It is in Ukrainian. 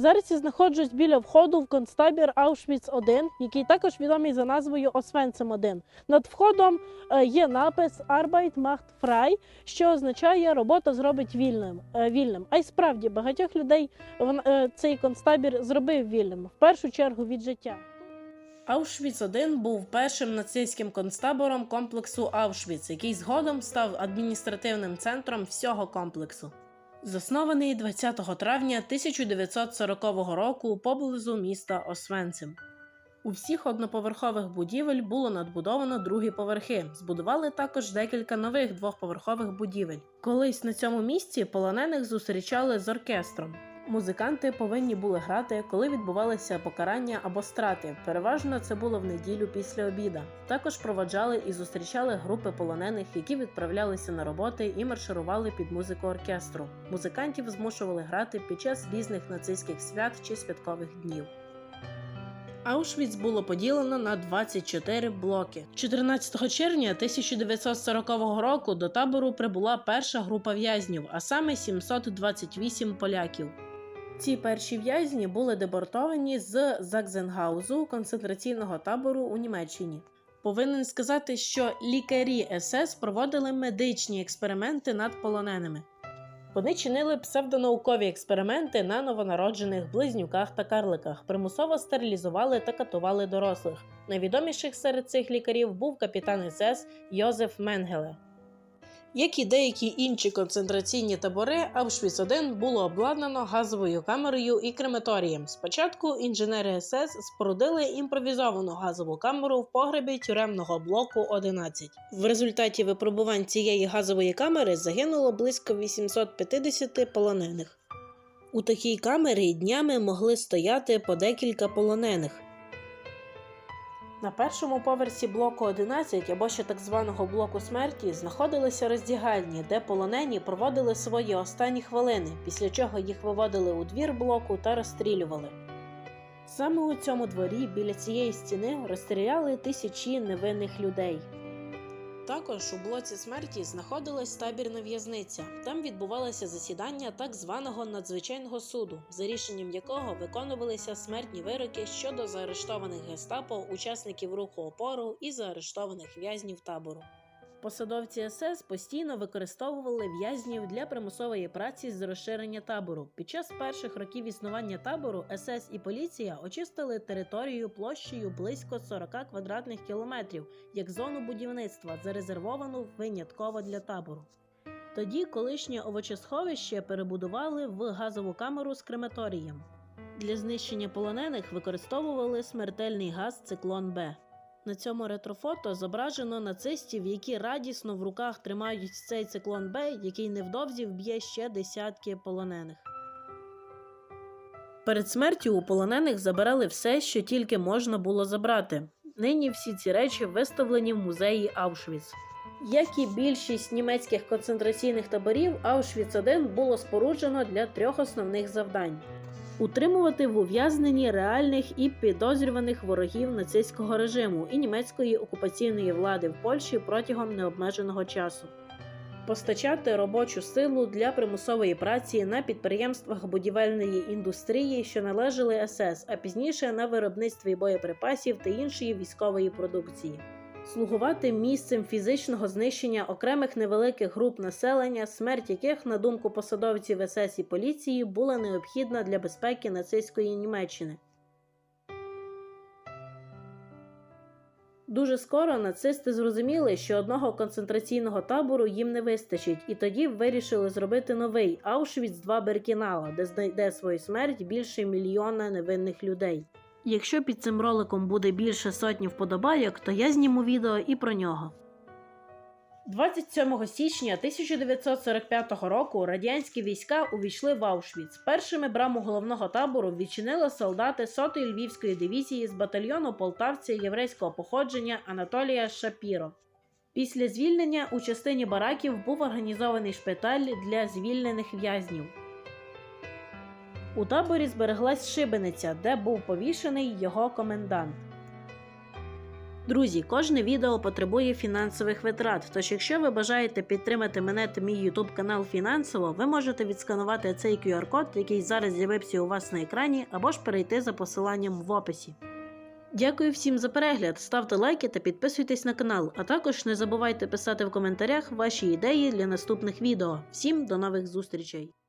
Зараз я знаходжусь біля входу в концтабір Аушвіц-1, який також відомий за назвою Освенцим-1. Над входом е, є напис Arbeit macht frei, що означає робота зробить вільним. е, вільним. А й справді багатьох людей е, цей концтабір зробив вільним, в першу чергу від життя. Аушвіц-1 був першим нацистським концтабором комплексу Аушвіц, який згодом став адміністративним центром всього комплексу. Заснований 20 травня 1940 року поблизу міста Освенцим. У всіх одноповерхових будівель було надбудовано другі поверхи. Збудували також декілька нових двохповерхових будівель. Колись на цьому місці полонених зустрічали з оркестром. Музиканти повинні були грати, коли відбувалися покарання або страти. Переважно це було в неділю після обіда. Також проводжали і зустрічали групи полонених, які відправлялися на роботи і марширували під музику оркестру. Музикантів змушували грати під час різних нацистських свят чи святкових днів. Аушвіц було поділено на 24 блоки. 14 червня 1940 року до табору прибула перша група в'язнів, а саме 728 поляків. Ці перші в'язні були депортовані з Закзенгаузу концентраційного табору у Німеччині. Повинен сказати, що лікарі СС проводили медичні експерименти над полоненими. Вони чинили псевдонаукові експерименти на новонароджених близнюках та карликах, примусово стерилізували та катували дорослих. Найвідоміших серед цих лікарів був капітан СС Йозеф Менгеле. Як і деякі інші концентраційні табори, Аушвіц 1 було обладнано газовою камерою і крематорієм. Спочатку інженери СС спорудили імпровізовану газову камеру в погребі тюремного блоку 11. В результаті випробувань цієї газової камери загинуло близько 850 полонених. У такій камері днями могли стояти по декілька полонених. На першому поверсі блоку 11 або ще так званого блоку смерті знаходилися роздягальні, де полонені проводили свої останні хвилини, після чого їх виводили у двір блоку та розстрілювали. Саме у цьому дворі біля цієї стіни розстріляли тисячі невинних людей. Також у блоці смерті знаходилась табірна в'язниця. Там відбувалося засідання так званого надзвичайного суду, за рішенням якого виконувалися смертні вироки щодо заарештованих гестапо, учасників руху опору і заарештованих в'язнів табору. Посадовці СС постійно використовували в'язнів для примусової праці з розширення табору. Під час перших років існування табору СС і поліція очистили територію площею близько 40 квадратних кілометрів як зону будівництва, зарезервовану винятково для табору. Тоді колишнє овочесховище перебудували в газову камеру з крематорієм. Для знищення полонених використовували смертельний газ циклон Б. На цьому ретрофото зображено нацистів, які радісно в руках тримають цей циклон Б, який невдовзі вб'є ще десятки полонених. Перед смертю у полонених забирали все, що тільки можна було забрати. Нині всі ці речі виставлені в музеї Аушвіц. Як і більшість німецьких концентраційних таборів, Аушвіц 1 було споруджено для трьох основних завдань: утримувати в ув'язненні реальних і підозрюваних ворогів нацистського режиму і німецької окупаційної влади в Польщі протягом необмеженого часу. Постачати робочу силу для примусової праці на підприємствах будівельної індустрії, що належали СС, а пізніше на виробництві боєприпасів та іншої військової продукції. Слугувати місцем фізичного знищення окремих невеликих груп населення, смерть яких, на думку посадовців СС і поліції, була необхідна для безпеки нацистської Німеччини. Дуже скоро нацисти зрозуміли, що одного концентраційного табору їм не вистачить, і тоді вирішили зробити новий Аушвіц 2 Беркінала, де знайде свою смерть більше мільйона невинних людей. Якщо під цим роликом буде більше сотні вподобайок, то я зніму відео і про нього. 27 січня 1945 року радянські війська увійшли в Аушвіц. Першими браму головного табору відчинили солдати 100-ї львівської дивізії з батальйону полтавця єврейського походження Анатолія Шапіро. Після звільнення у частині бараків був організований шпиталь для звільнених в'язнів. У таборі збереглась шибениця, де був повішений його комендант. Друзі, кожне відео потребує фінансових витрат. Тож, якщо ви бажаєте підтримати мене та мій YouTube канал фінансово, ви можете відсканувати цей QR-код, який зараз з'явився у вас на екрані, або ж перейти за посиланням в описі. Дякую всім за перегляд, ставте лайки та підписуйтесь на канал, а також не забувайте писати в коментарях ваші ідеї для наступних відео. Всім до нових зустрічей!